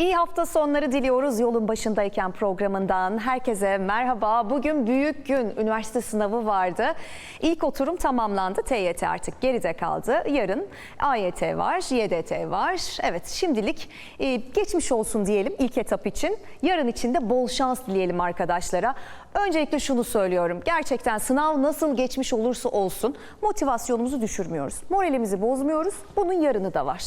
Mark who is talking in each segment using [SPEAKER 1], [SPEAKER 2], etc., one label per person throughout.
[SPEAKER 1] İyi hafta sonları diliyoruz yolun başındayken programından. Herkese merhaba. Bugün büyük gün. Üniversite sınavı vardı. İlk oturum tamamlandı. TYT artık geride kaldı. Yarın AYT var, YDT var. Evet şimdilik e, geçmiş olsun diyelim ilk etap için. Yarın için de bol şans dileyelim arkadaşlara. Öncelikle şunu söylüyorum. Gerçekten sınav nasıl geçmiş olursa olsun motivasyonumuzu düşürmüyoruz. Moralimizi bozmuyoruz. Bunun yarını da var.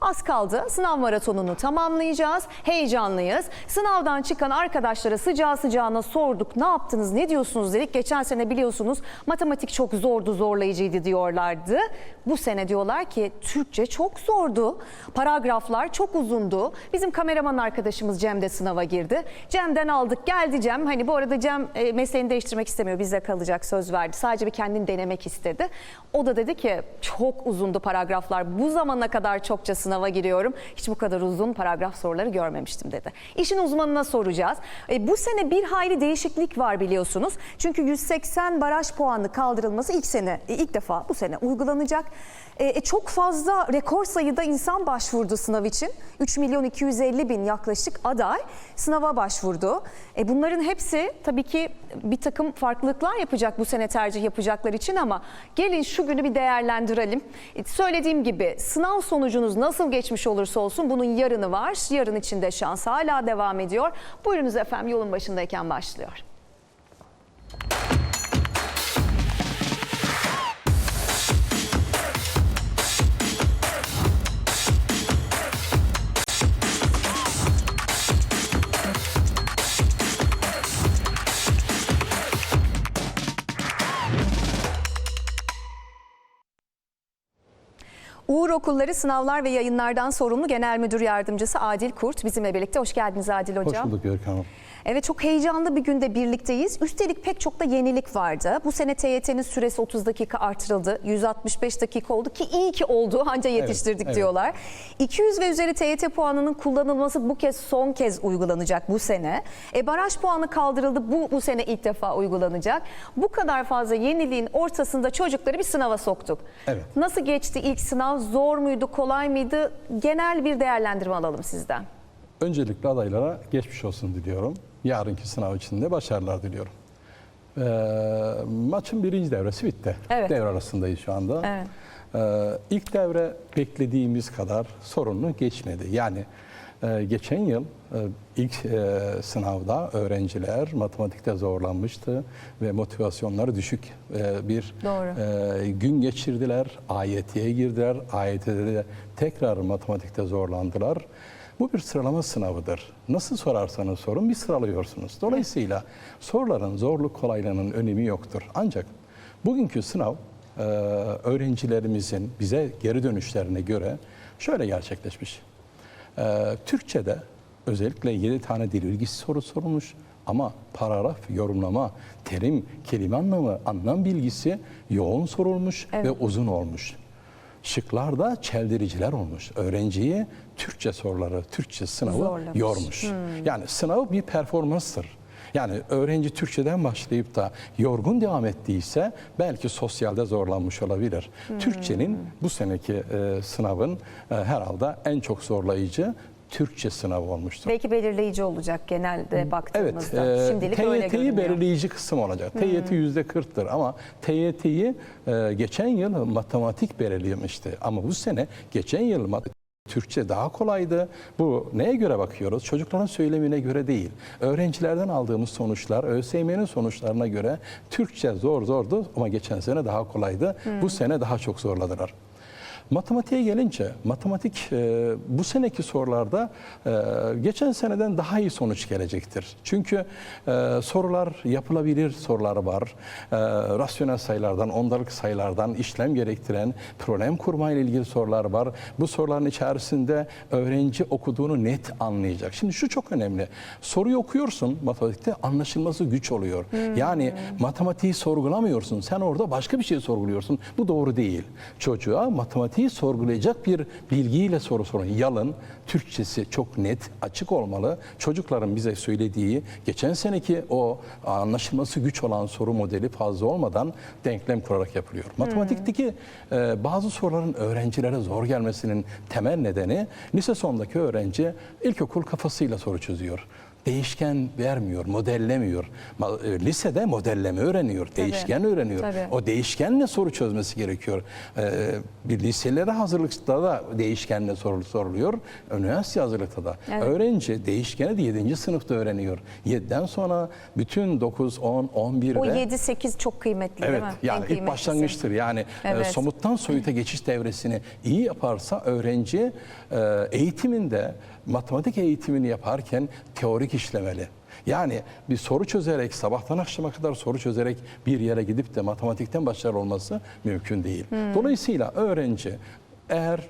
[SPEAKER 1] Az kaldı. Sınav maratonunu tamamlayacağız. Heyecanlıyız. Sınavdan çıkan arkadaşlara sıcağı sıcağına sorduk. Ne yaptınız, ne diyorsunuz dedik. Geçen sene biliyorsunuz matematik çok zordu, zorlayıcıydı diyorlardı. Bu sene diyorlar ki Türkçe çok zordu. Paragraflar çok uzundu. Bizim kameraman arkadaşımız Cem de sınava girdi. Cem'den aldık. Geldi Cem. Hani bu arada Cem e, mesleğini değiştirmek istemiyor. Bizde kalacak söz verdi. Sadece bir kendini denemek istedi. O da dedi ki çok uzundu paragraflar. Bu zamana kadar çokça sınava giriyorum. Hiç bu kadar uzun paragraf soruları görmemiştim dedi. İşin uzmanına soracağız. E, bu sene bir hayli değişiklik var biliyorsunuz. Çünkü 180 baraj puanı kaldırılması ilk sene e, ilk defa bu sene uygulanacak. E, e, çok fazla rekor sayıda insan başvurdu sınav için. 3 milyon 250 bin yaklaşık aday sınava başvurdu. E, bunların hepsi tabii ki bir takım farklılıklar yapacak bu sene tercih yapacaklar için ama gelin şu günü bir değerlendirelim. E, söylediğim gibi sınav sonucunuz nasıl geçmiş olursa olsun bunun yarını var. Yarın içinde şans hala devam ediyor. Buyurunuz efendim yolun başındayken başlıyor. Okulları Sınavlar ve Yayınlardan sorumlu Genel Müdür Yardımcısı Adil Kurt bizimle birlikte. Hoş geldiniz Adil Hocam.
[SPEAKER 2] Hoş bulduk Görkem Hanım.
[SPEAKER 1] Evet çok heyecanlı bir günde birlikteyiz. Üstelik pek çok da yenilik vardı. Bu sene TYT'nin süresi 30 dakika artırıldı. 165 dakika oldu ki iyi ki oldu. Anca yetiştirdik
[SPEAKER 2] evet.
[SPEAKER 1] diyorlar. 200 ve üzeri TYT puanının kullanılması bu kez son kez uygulanacak bu sene. E, baraj puanı kaldırıldı. Bu bu sene ilk defa uygulanacak. Bu kadar fazla yeniliğin ortasında çocukları bir sınava soktuk.
[SPEAKER 2] Evet.
[SPEAKER 1] Nasıl geçti ilk sınav? Zor muydu, kolay mıydı? Genel bir değerlendirme alalım sizden.
[SPEAKER 2] Öncelikle adaylara geçmiş olsun diliyorum. Yarınki sınav için de başarılar diliyorum. Ee, maçın birinci devresi bitti.
[SPEAKER 1] Evet.
[SPEAKER 2] Devre arasındayız şu anda.
[SPEAKER 1] Evet.
[SPEAKER 2] Ee, ilk devre beklediğimiz kadar sorunlu geçmedi. Yani e, geçen yıl e, ilk e, sınavda öğrenciler matematikte zorlanmıştı ve motivasyonları düşük e, bir e, gün geçirdiler. AYT'ye girdiler. AYT'de de tekrar matematikte zorlandılar. Bu bir sıralama sınavıdır. Nasıl sorarsanız sorun bir sıralıyorsunuz. Dolayısıyla soruların zorluk kolaylığının önemi yoktur. Ancak bugünkü sınav e, öğrencilerimizin bize geri dönüşlerine göre şöyle gerçekleşmiş. E, Türkçe'de özellikle 7 tane dil bilgisi soru sorulmuş ama paragraf, yorumlama, terim, kelime anlamı, anlam bilgisi yoğun sorulmuş
[SPEAKER 1] Evet.
[SPEAKER 2] ve uzun olmuş. Şıklarda çeldiriciler olmuş. Öğrenciyi Türkçe soruları, Türkçe sınavı
[SPEAKER 1] Zorlamış.
[SPEAKER 2] yormuş. Yani sınav bir performanstır. Yani öğrenci Türkçeden başlayıp da yorgun devam ettiyse belki sosyalde zorlanmış olabilir. Türkçenin bu seneki e, sınavın e, herhalde en çok zorlayıcı Türkçe sınavı olmuştur.
[SPEAKER 1] Belki belirleyici olacak genelde
[SPEAKER 2] Evet,
[SPEAKER 1] baktığımızda.
[SPEAKER 2] e,
[SPEAKER 1] Şimdilik öyle
[SPEAKER 2] TYT'yi
[SPEAKER 1] görünüyor.
[SPEAKER 2] belirleyici kısım olacak. TYT yüzde 40'tır ama TYT'yi e, geçen yıl matematik belirlemişti. Ama bu sene geçen yıl mat- Türkçe daha kolaydı. Bu neye göre bakıyoruz? Çocukların söylemine göre değil. Öğrencilerden aldığımız sonuçlar, ÖSYM'nin sonuçlarına göre Türkçe zor zordu ama geçen sene daha kolaydı. Bu sene daha çok zorladılar. Matematiğe gelince, matematik e, bu seneki sorularda e, geçen seneden daha iyi sonuç gelecektir. Çünkü e, sorular yapılabilir sorular var. E, rasyonel sayılardan, ondalık sayılardan işlem gerektiren problem kurma ile ilgili sorular var. Bu soruların içerisinde öğrenci okuduğunu net anlayacak. Şimdi şu çok önemli. Soruyu okuyorsun matematikte anlaşılması güç oluyor. Yani matematiği sorgulamıyorsun. Sen orada başka bir şey sorguluyorsun. Bu doğru değil. Çocuğa matematik matematiği sorgulayacak bir bilgiyle soru sorun. Yalın, Türkçesi çok net, açık olmalı. Çocukların bize söylediği, geçen seneki o anlaşılması güç olan soru modeli fazla olmadan denklem kurarak yapılıyor. Matematikteki e, bazı soruların öğrencilere zor gelmesinin temel nedeni lise sondaki öğrenci ilkokul kafasıyla soru çözüyor değişken vermiyor, modellemiyor. E, Lisede modelleme öğreniyor, değişken öğreniyor.
[SPEAKER 1] Tabii.
[SPEAKER 2] O değişkenle soru çözmesi gerekiyor. Ee, bir liselere hazırlıkta da değişkenle soru soruluyor. Üniversite hazırlıkta da.
[SPEAKER 1] Evet.
[SPEAKER 2] Öğrenci değişkeni de 7. sınıfta öğreniyor. 7'den sonra bütün 9, 10, 11'de
[SPEAKER 1] O 7-8 çok kıymetli
[SPEAKER 2] Evet
[SPEAKER 1] değil mi? En
[SPEAKER 2] yani ilk başlangıçtır. Yani e,
[SPEAKER 1] Evet.
[SPEAKER 2] somuttan soyuta geçiş devresini iyi yaparsa öğrenci e, eğitiminde matematik eğitimini yaparken teorik işlemeli. Yani bir soru çözerek sabahtan akşama kadar soru çözerek bir yere gidip de matematikten başarılı olması mümkün değil.
[SPEAKER 1] Hmm.
[SPEAKER 2] Dolayısıyla öğrenci eğer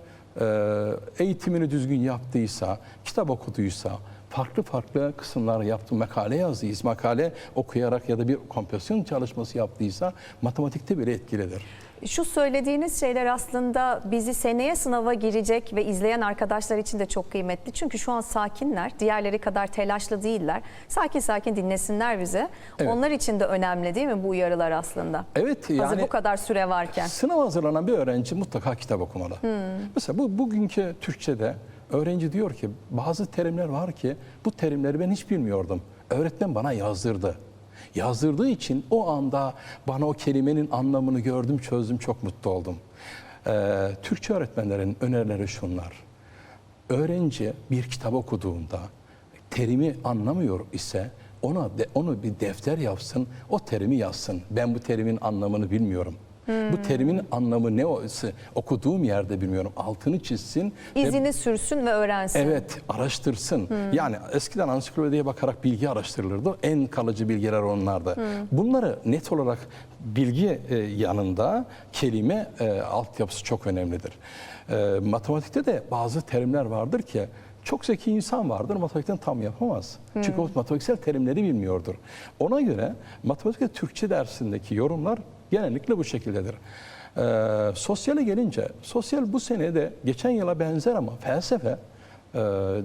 [SPEAKER 2] e, eğitimini düzgün yaptıysa, kitap okuduysa, farklı farklı kısımlar yaptı, makale yazdıysa, makale okuyarak ya da bir kompozisyon çalışması yaptıysa matematikte bile etkilidir.
[SPEAKER 1] Şu söylediğiniz şeyler aslında bizi seneye sınava girecek ve izleyen arkadaşlar için de çok kıymetli. Çünkü şu an sakinler, diğerleri kadar telaşlı değiller. Sakin sakin dinlesinler bizi.
[SPEAKER 2] Evet.
[SPEAKER 1] Onlar için de önemli değil mi bu uyarılar aslında?
[SPEAKER 2] Evet
[SPEAKER 1] Hazır
[SPEAKER 2] yani
[SPEAKER 1] bu kadar süre varken.
[SPEAKER 2] sınava hazırlanan bir öğrenci mutlaka kitap okumalı. Mesela bu bugünkü Türkçe'de öğrenci diyor ki bazı terimler var ki bu terimleri ben hiç bilmiyordum. Öğretmen bana yazdırdı. Yazdırdığı için o anda bana o kelimenin anlamını gördüm, çözdüm, çok mutlu oldum. Ee, Türkçe öğretmenlerin önerileri şunlar. Öğrenci bir kitap okuduğunda terimi anlamıyor ise ona de, onu bir defter yapsın, o terimi yazsın. Ben bu terimin anlamını bilmiyorum. Bu terimin anlamı ne olsa okuduğum yerde bilmiyorum. Altını çizsin. ve-
[SPEAKER 1] İzini sürsün ve öğrensin.
[SPEAKER 2] Evet, araştırsın. Yani eskiden ansiklopediye bakarak bilgi araştırılırdı. En kalıcı bilgiler onlarda. Bunları net olarak bilgi e, yanında kelime e, altyapısı çok önemlidir. E, matematikte de bazı terimler vardır ki çok zeki insan vardır, matematikten tam yapamaz. Çünkü o matematiksel terimleri bilmiyordur. Ona göre matematik ve Türkçe dersindeki yorumlar genellikle bu şekildedir. Ee, sosyale gelince, sosyal bu sene de geçen yıla benzer ama felsefe e,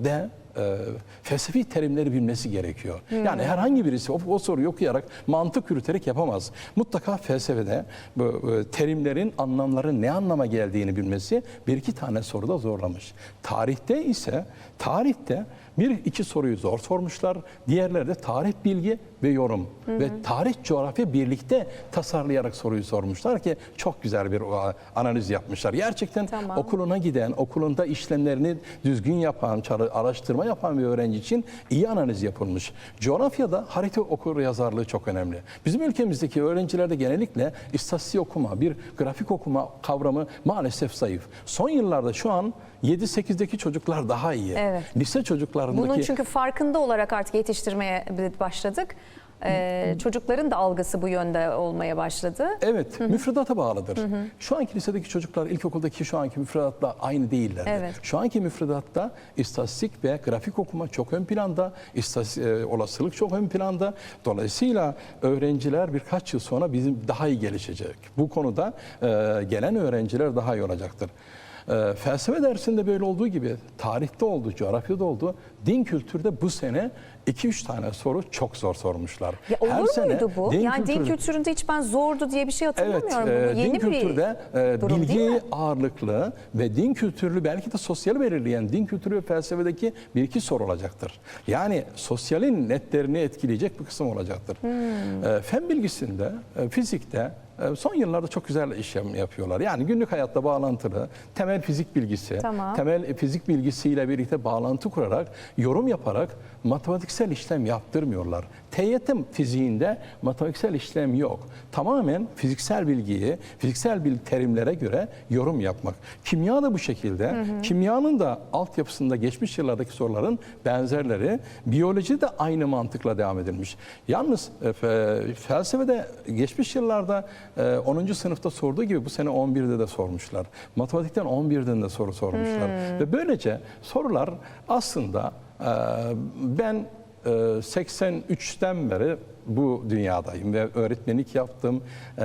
[SPEAKER 2] de e, felsefi terimleri bilmesi gerekiyor. Yani herhangi birisi o, o soruyu okuyarak mantık yürüterek yapamaz. Mutlaka felsefede bu e, terimlerin anlamları ne anlama geldiğini bilmesi bir iki tane soruda zorlamış. Tarihte ise tarihte bir iki soruyu zor sormuşlar. Diğerleri de tarih bilgi ve yorum ve tarih coğrafya birlikte tasarlayarak soruyu sormuşlar ki çok güzel bir o, analiz yapmışlar. Gerçekten
[SPEAKER 1] Tamam.
[SPEAKER 2] okuluna giden, okulunda işlemlerini düzgün yapan, çara- araştırma yapan bir öğrenci için iyi analiz yapılmış. Coğrafyada harita okur yazarlığı çok önemli. Bizim ülkemizdeki öğrencilerde genellikle istatistik okuma, bir grafik okuma kavramı maalesef zayıf. Son yıllarda şu an 7-8'deki çocuklar daha iyi.
[SPEAKER 1] Evet.
[SPEAKER 2] Lise çocuklarındaki
[SPEAKER 1] Bunun çünkü farkında olarak artık yetiştirmeye başladık. Ee, çocukların da algısı bu yönde olmaya başladı.
[SPEAKER 2] Evet, müfredata bağlıdır. Şu anki lisedeki çocuklar ilkokuldaki şu anki müfredatla aynı değiller.
[SPEAKER 1] Evet.
[SPEAKER 2] Şu anki müfredatta istatistik ve grafik okuma çok ön planda, istatistik, e, olasılık çok ön planda. Dolayısıyla öğrenciler birkaç yıl sonra bizim daha iyi gelişecek. Bu konuda e, gelen öğrenciler daha iyi olacaktır. E, felsefe dersinde böyle olduğu gibi tarihte oldu, coğrafyada oldu. Din kültürde bu sene 2-3 tane soru çok zor sormuşlar.
[SPEAKER 1] Ya olur muydu bu? yani din
[SPEAKER 2] kültürü-
[SPEAKER 1] kültüründe hiç ben zordu diye bir şey hatırlamıyorum.
[SPEAKER 2] Evet, e,
[SPEAKER 1] yeni
[SPEAKER 2] din kültürde e,
[SPEAKER 1] durum
[SPEAKER 2] bilgi ağırlıklı ve din kültürlü belki de sosyal belirleyen din kültürü ve felsefedeki bir iki soru olacaktır. Yani sosyalin netlerini etkileyecek bir kısım olacaktır.
[SPEAKER 1] Hmm.
[SPEAKER 2] E, fen bilgisinde, e, fizikte son yıllarda çok güzel iş yap- yapıyorlar. Yani günlük hayatta bağlantılı, temel fizik bilgisi,
[SPEAKER 1] Tamam.
[SPEAKER 2] temel fizik bilgisiyle birlikte bağlantı kurarak, yorum yaparak matematiksel işlem yaptırmıyorlar. TYT fiziğinde matematiksel işlem yok. Tamamen fiziksel bilgiyi, fiziksel bil terimlere göre yorum yapmak. Kimya da bu şekilde. Kimyanın da altyapısında geçmiş yıllardaki soruların benzerleri. Biyoloji de aynı mantıkla devam edilmiş. Yalnız e, fe- felsefede geçmiş yıllarda e, 10. sınıfta sorduğu gibi bu sene 11'de de sormuşlar. Matematikten 11'den de soru sormuşlar. Ve böylece sorular aslında ee, Ben e, 83'ten beri bu dünyadayım ve öğretmenlik yaptım. Ee,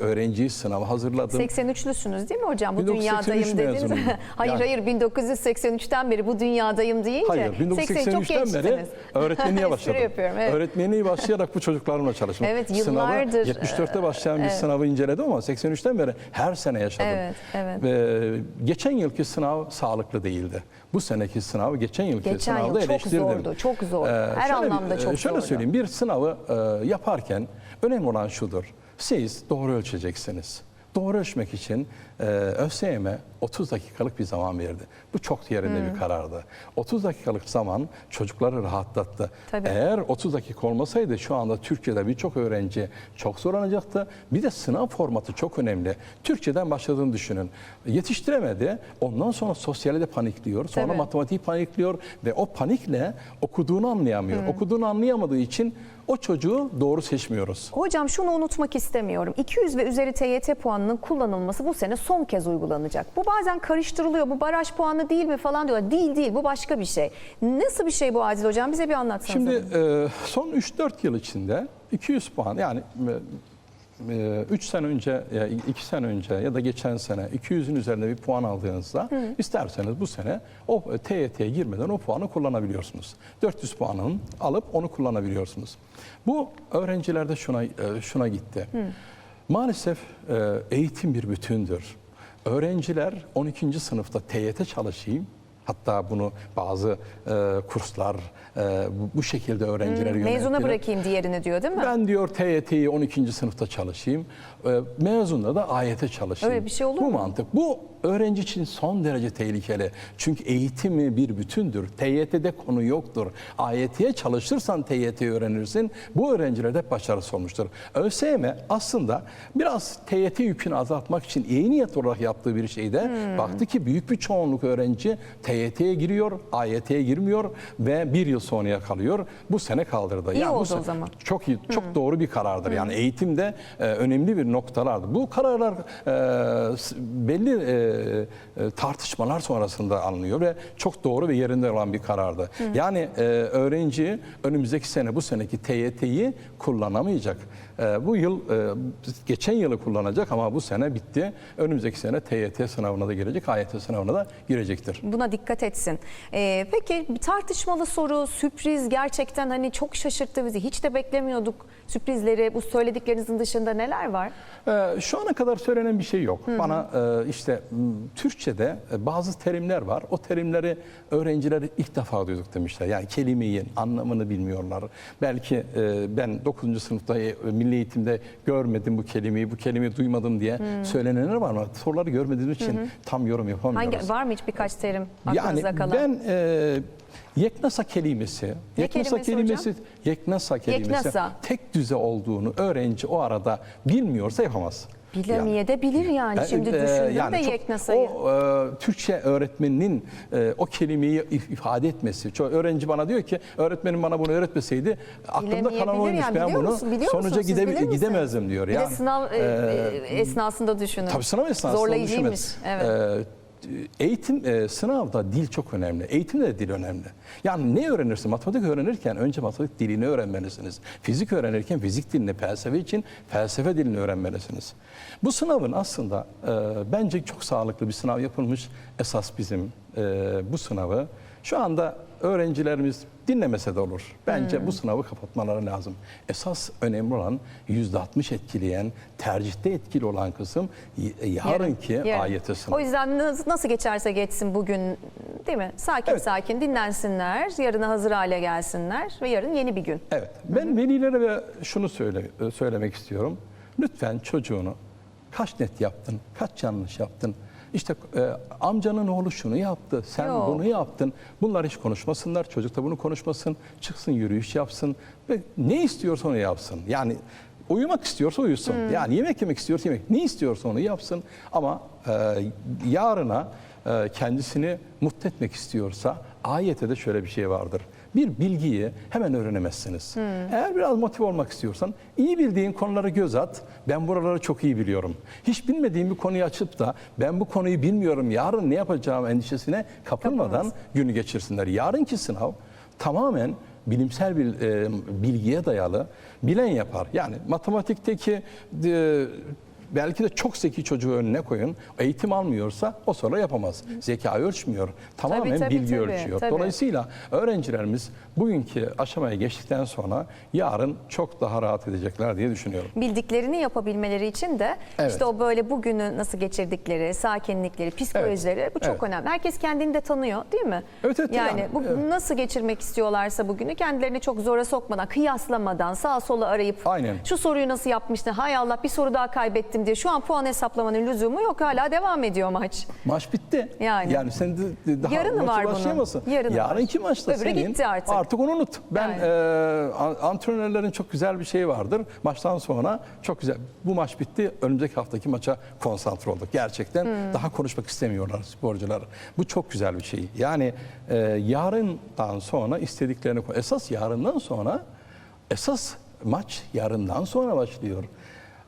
[SPEAKER 2] öğrenciyi sınava hazırladım.
[SPEAKER 1] 83'lüsünüz değil mi hocam? Bu
[SPEAKER 2] 1983
[SPEAKER 1] dünyadayım dediniz. hayır
[SPEAKER 2] Yani-
[SPEAKER 1] hayır 1983'ten beri bu dünyadayım deyince
[SPEAKER 2] Hayır,
[SPEAKER 1] 80 çok
[SPEAKER 2] 1983'ten beri öğretmenliğe başladım.
[SPEAKER 1] yapıyorum, evet.
[SPEAKER 2] Öğretmenliğe başlayarak bu çocuklarımla çalıştım.
[SPEAKER 1] Evet,
[SPEAKER 2] Sınavı
[SPEAKER 1] yıllardır,
[SPEAKER 2] 74'te başlayan bir sınavı inceledim ama 83'ten beri her sene yaşadım.
[SPEAKER 1] Evet, evet.
[SPEAKER 2] Ve geçen yılki sınav sağlıklı değildi. Bu seneki sınav geçen yılki
[SPEAKER 1] Geçen yıl
[SPEAKER 2] sınavda
[SPEAKER 1] çok
[SPEAKER 2] eleştirdim.
[SPEAKER 1] zordu, çok zordu. Her
[SPEAKER 2] şöyle
[SPEAKER 1] anlamda çok
[SPEAKER 2] Şöyle
[SPEAKER 1] zordu.
[SPEAKER 2] söyleyeyim, bir sınavı e, yaparken önemli olan şudur. Siz doğru ölçeceksiniz. Doğru ölçmek için e, ÖSYM 30 dakikalık bir zaman verdi. Bu çok yerinde bir karardı. 30 dakikalık zaman çocukları rahatlattı.
[SPEAKER 1] Tabii.
[SPEAKER 2] Eğer 30 dakika olmasaydı şu anda Türkiye'de birçok öğrenci çok zorlanacaktı. Bir de sınav formatı çok önemli. Türkçeden başladığını düşünün. Yetiştiremedi. Ondan sonra sosyali de panikliyor. Sonra
[SPEAKER 1] Tabii.
[SPEAKER 2] matematiği panikliyor ve o panikle okuduğunu anlayamıyor. Okuduğunu anlayamadığı için o çocuğu doğru seçmiyoruz.
[SPEAKER 1] Hocam şunu unutmak istemiyorum. 200 ve üzeri TYT puanının kullanılması bu sene son kez uygulanacak. Bu bazen karıştırılıyor. Bu baraj puanı değil mi falan diyorlar. Değil değil bu başka bir şey. Nasıl bir şey bu Adil Hocam? Bize bir anlatsanız.
[SPEAKER 2] Şimdi e, son 3-4 yıl içinde 200 puan yani 3 sene önce, 2 sene önce ya da geçen sene 200'ün üzerinde bir puan aldığınızda isterseniz bu sene o TYT'ye girmeden o puanı kullanabiliyorsunuz. 400 puanını alıp onu kullanabiliyorsunuz. Bu öğrencilerde şuna e, şuna gitti. Maalesef e, eğitim bir bütündür. Öğrenciler 12. sınıfta TYT çalışayım Hatta bunu bazı e, kurslar e, bu, şekilde öğrencileri
[SPEAKER 1] Mezuna
[SPEAKER 2] yönelttiler.
[SPEAKER 1] bırakayım diğerini diyor değil mi?
[SPEAKER 2] Ben diyor TYT'yi 12. sınıfta çalışayım. E, Mezunda da AYT çalışayım.
[SPEAKER 1] Öyle bir şey olur
[SPEAKER 2] Bu
[SPEAKER 1] mu?
[SPEAKER 2] mantık. Bu öğrenci için son derece tehlikeli. Çünkü eğitimi bir bütündür. TYT'de konu yoktur. AYT'ye çalışırsan TYT öğrenirsin. Bu öğrenciler hep başarısız olmuştur. ÖSYM aslında biraz TYT yükünü azaltmak için iyi niyet olarak yaptığı bir şeyde
[SPEAKER 1] Hmm.
[SPEAKER 2] baktı ki büyük bir çoğunluk öğrenci TYT'ye giriyor, AYT'ye girmiyor ve bir yıl sonraya kalıyor. Bu sene kaldırdı.
[SPEAKER 1] İyi
[SPEAKER 2] bu
[SPEAKER 1] oldu o
[SPEAKER 2] sene-
[SPEAKER 1] zaman.
[SPEAKER 2] çok iyi, çok doğru bir karardır. Yani eğitimde e, önemli bir noktalardır. Bu kararlar e, belli e, e, tartışmalar sonrasında alınıyor ve çok doğru ve yerinde olan bir karardı. Yani e, öğrenci önümüzdeki sene bu seneki TYT'yi kullanamayacak. E, bu yıl e, geçen yılı kullanacak ama bu sene bitti. Önümüzdeki sene TYT sınavına da girecek, AYT sınavına da girecektir.
[SPEAKER 1] Buna dikkat etsin. Ee, peki tartışmalı soru, sürpriz gerçekten hani çok şaşırttı bizi. Hiç de beklemiyorduk sürprizleri. Bu söylediklerinizin dışında neler var?
[SPEAKER 2] Ee, Şu ana kadar söylenen bir şey yok. Bana e, işte Türkçe'de e, bazı terimler var. O terimleri öğrenciler ilk defa duyduk demişler. Yani kelimeyi anlamını bilmiyorlar. Belki e, ben 9. sınıfta e, milli eğitimde görmedim bu kelimeyi, bu kelimeyi duymadım diye söylenenler var ama soruları görmediğim için tam yorum yapamıyoruz.
[SPEAKER 1] Hangi var mı hiç birkaç terim aklınıza
[SPEAKER 2] Yani
[SPEAKER 1] kalan?
[SPEAKER 2] ben e, yeknasa kelimesi, yeknasa
[SPEAKER 1] kelimesi
[SPEAKER 2] kelimesi,
[SPEAKER 1] hocam?
[SPEAKER 2] yeknasa kelimesi
[SPEAKER 1] Yeknasa.
[SPEAKER 2] tek düze olduğunu öğrenci o arada bilmiyorsa yapamaz.
[SPEAKER 1] Bilemeye de bilir yani.
[SPEAKER 2] Yani,
[SPEAKER 1] Şimdi
[SPEAKER 2] e,
[SPEAKER 1] düşündüm
[SPEAKER 2] yani
[SPEAKER 1] Yeknasa'yı.
[SPEAKER 2] O e, Türkçe öğretmeninin e, o kelimeyi if- ifade etmesi. Çoğu öğrenci bana diyor ki öğretmenim bana bunu öğretmeseydi aklımda kalan
[SPEAKER 1] Bilemeyebilir
[SPEAKER 2] oymuş.
[SPEAKER 1] yani.
[SPEAKER 2] ben bunu
[SPEAKER 1] musun?
[SPEAKER 2] Sonuca
[SPEAKER 1] musun?
[SPEAKER 2] Gide- gidemezdim diyor.
[SPEAKER 1] Bir
[SPEAKER 2] Yani,
[SPEAKER 1] de sınav e, e, esnasında düşünün.
[SPEAKER 2] Tabii sınav esnasında
[SPEAKER 1] Zorlayıcıymış. Evet.
[SPEAKER 2] Ee, eğitim e, sınavda dil çok önemli. Eğitimde de dil önemli. Yani ne öğrenirsin? Matematik öğrenirken önce matematik dilini öğrenmelisiniz. Fizik öğrenirken fizik dilini, felsefe için felsefe dilini öğrenmelisiniz. Bu sınavın aslında e, bence çok sağlıklı bir sınav yapılmış. Esas bizim bu sınavı şu anda öğrencilerimiz dinlemese de olur. Bence
[SPEAKER 1] Hmm.
[SPEAKER 2] bu sınavı kapatmaları lazım. Esas önemli olan %60 etkileyen, tercihte etkili olan kısım y- yarınki
[SPEAKER 1] Yarın.
[SPEAKER 2] AYT sınavı.
[SPEAKER 1] O yüzden nas- nasıl geçerse geçsin bugün değil mi? Sakin
[SPEAKER 2] Evet.
[SPEAKER 1] sakin dinlensinler, yarına hazır hale gelsinler ve yarın yeni bir gün.
[SPEAKER 2] Evet. Ben velilere ve şunu söyle, söylemek istiyorum. Lütfen çocuğunu kaç net yaptın, kaç yanlış yaptın. İşte e, amcanın oğlu şunu yaptı, sen
[SPEAKER 1] Yok.
[SPEAKER 2] bunu yaptın. Bunlar hiç konuşmasınlar, çocuk da bunu konuşmasın. Çıksın yürüyüş yapsın ve ne istiyorsa onu yapsın. Yani uyumak istiyorsa uyusun. Yani yemek yemek istiyorsa yemek. Ne istiyorsa onu yapsın. Ama e, yarına e, kendisini mutlu etmek istiyorsa ayette de şöyle bir şey vardır. Bir bilgiyi hemen öğrenemezsiniz. Eğer biraz motive olmak istiyorsan iyi bildiğin konuları göz at. Ben buraları çok iyi biliyorum. Hiç bilmediğim bir konuyu açıp da ben bu konuyu bilmiyorum yarın ne yapacağım endişesine kapılmadan
[SPEAKER 1] Kapılmaz.
[SPEAKER 2] günü geçirsinler. Yarınki sınav tamamen bilimsel bir e, bilgiye dayalı bilen yapar. Yani matematikteki e, belki de çok zeki çocuğu önüne koyun. Eğitim almıyorsa o sonra yapamaz. Zeka ölçmüyor. Tamamen
[SPEAKER 1] tabii,
[SPEAKER 2] bilgi
[SPEAKER 1] tabii,
[SPEAKER 2] ölçüyor.
[SPEAKER 1] tabii.
[SPEAKER 2] Dolayısıyla öğrencilerimiz bugünkü aşamaya geçtikten sonra yarın çok daha rahat edecekler diye düşünüyorum.
[SPEAKER 1] bildiklerini yapabilmeleri için de
[SPEAKER 2] Evet.
[SPEAKER 1] işte o böyle bugünü nasıl geçirdikleri, sakinlikleri, psikolojileri bu çok
[SPEAKER 2] Evet.
[SPEAKER 1] önemli. Herkes kendini de tanıyor değil mi?
[SPEAKER 2] Evet, evet,
[SPEAKER 1] Yani,
[SPEAKER 2] yani,
[SPEAKER 1] bu
[SPEAKER 2] evet.
[SPEAKER 1] nasıl geçirmek istiyorlarsa bugünü kendilerini çok zora sokmadan, kıyaslamadan, sağa sola arayıp
[SPEAKER 2] Aynen.
[SPEAKER 1] şu soruyu nasıl yapmıştın? Hay Allah bir soru daha kaybettim diye. Şu an puan hesaplamanın lüzumu yok. Hala devam ediyor maç.
[SPEAKER 2] Maç bitti.
[SPEAKER 1] Yani.
[SPEAKER 2] Yani sen de, daha
[SPEAKER 1] Yarını var bunun.
[SPEAKER 2] başlayamazsın.
[SPEAKER 1] Yarını var.
[SPEAKER 2] Yarınki maçta
[SPEAKER 1] Öbürü
[SPEAKER 2] senin
[SPEAKER 1] gitti artık.
[SPEAKER 2] onu unut. Ben
[SPEAKER 1] Yani.
[SPEAKER 2] e, an- antrenörlerin çok güzel bir şeyi vardır. Maçtan sonra çok güzel. Bu maç bitti. Önümüzdeki haftaki maça konsantre olduk. Gerçekten
[SPEAKER 1] Hmm.
[SPEAKER 2] daha konuşmak istemiyorlar sporcular. Bu çok güzel bir şey. Yani e, yarından sonra istediklerini esas yarından sonra esas maç yarından sonra başlıyor.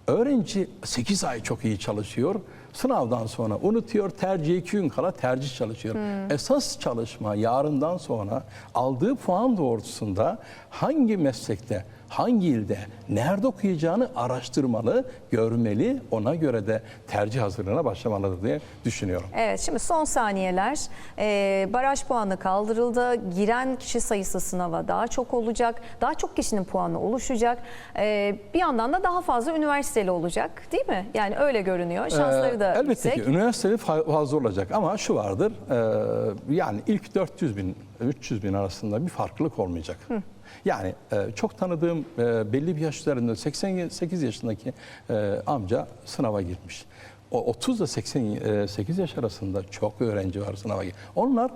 [SPEAKER 2] Öğrenci 8 ay çok iyi çalışıyor. Sınavdan sonra unutuyor. Tercih 2 gün kala tercih çalışıyor. Esas çalışma yarından sonra aldığı puan doğrultusunda hangi meslekte, hangi ilde, nerede okuyacağını araştırmalı, görmeli. Ona göre de tercih hazırlığına başlamalıdır diye düşünüyorum.
[SPEAKER 1] Evet şimdi son saniyeler Ee, baraj puanı kaldırıldı. Giren kişi sayısı sınava daha çok olacak. Daha çok kişinin puanı oluşacak. Ee, bir yandan da daha fazla üniversiteli olacak değil mi? Yani öyle görünüyor. Şansları da
[SPEAKER 2] Ee, Elbette
[SPEAKER 1] yüksek.
[SPEAKER 2] ki üniversiteli fa- fazla olacak ama şu vardır e, yani ilk 400 bin 300 bin arasında bir farklılık olmayacak. Yani e, çok tanıdığım e, belli bir yaş üzerinde 88 yaşındaki e, amca sınava girmiş. O 30 ile 88 yaş arasında çok öğrenci var sınava gir. Onlar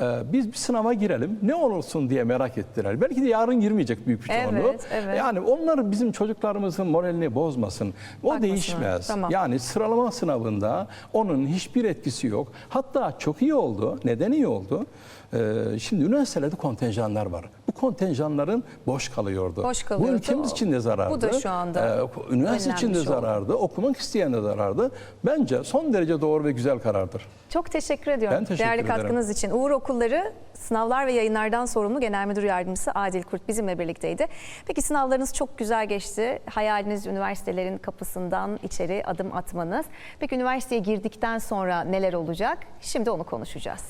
[SPEAKER 2] e, biz bir sınava girelim ne olursun diye merak ettiler. Belki de yarın girmeyecek büyük bir çoğunluğu.
[SPEAKER 1] Evet, evet.
[SPEAKER 2] Yani onlar bizim çocuklarımızın moralini bozmasın. O
[SPEAKER 1] Haklısın.
[SPEAKER 2] değişmez.
[SPEAKER 1] Tamam.
[SPEAKER 2] Yani sıralama sınavında onun hiçbir etkisi yok. Hatta çok iyi oldu. Neden iyi oldu? Ee, şimdi üniversitelerde kontenjanlar var. Bu kontenjanların boş kalıyordu.
[SPEAKER 1] Boş kalıyordu.
[SPEAKER 2] Bu ülkemiz için de zarardı.
[SPEAKER 1] Bu da şu anda
[SPEAKER 2] Ee, üniversite için de
[SPEAKER 1] önlenmiş oldu.
[SPEAKER 2] zarardı. Okumak isteyen de zarardı. Bence son derece doğru ve güzel karardır.
[SPEAKER 1] Çok teşekkür ediyorum.
[SPEAKER 2] Ben teşekkür
[SPEAKER 1] Değerli
[SPEAKER 2] ederim.
[SPEAKER 1] katkınız için. Uğur Okulları sınavlar ve yayınlardan sorumlu Genel Müdür Yardımcısı Adil Kurt bizimle birlikteydi. Peki sınavlarınız çok güzel geçti. Hayaliniz üniversitelerin kapısından içeri adım atmanız. Peki üniversiteye girdikten sonra neler olacak? Şimdi onu konuşacağız.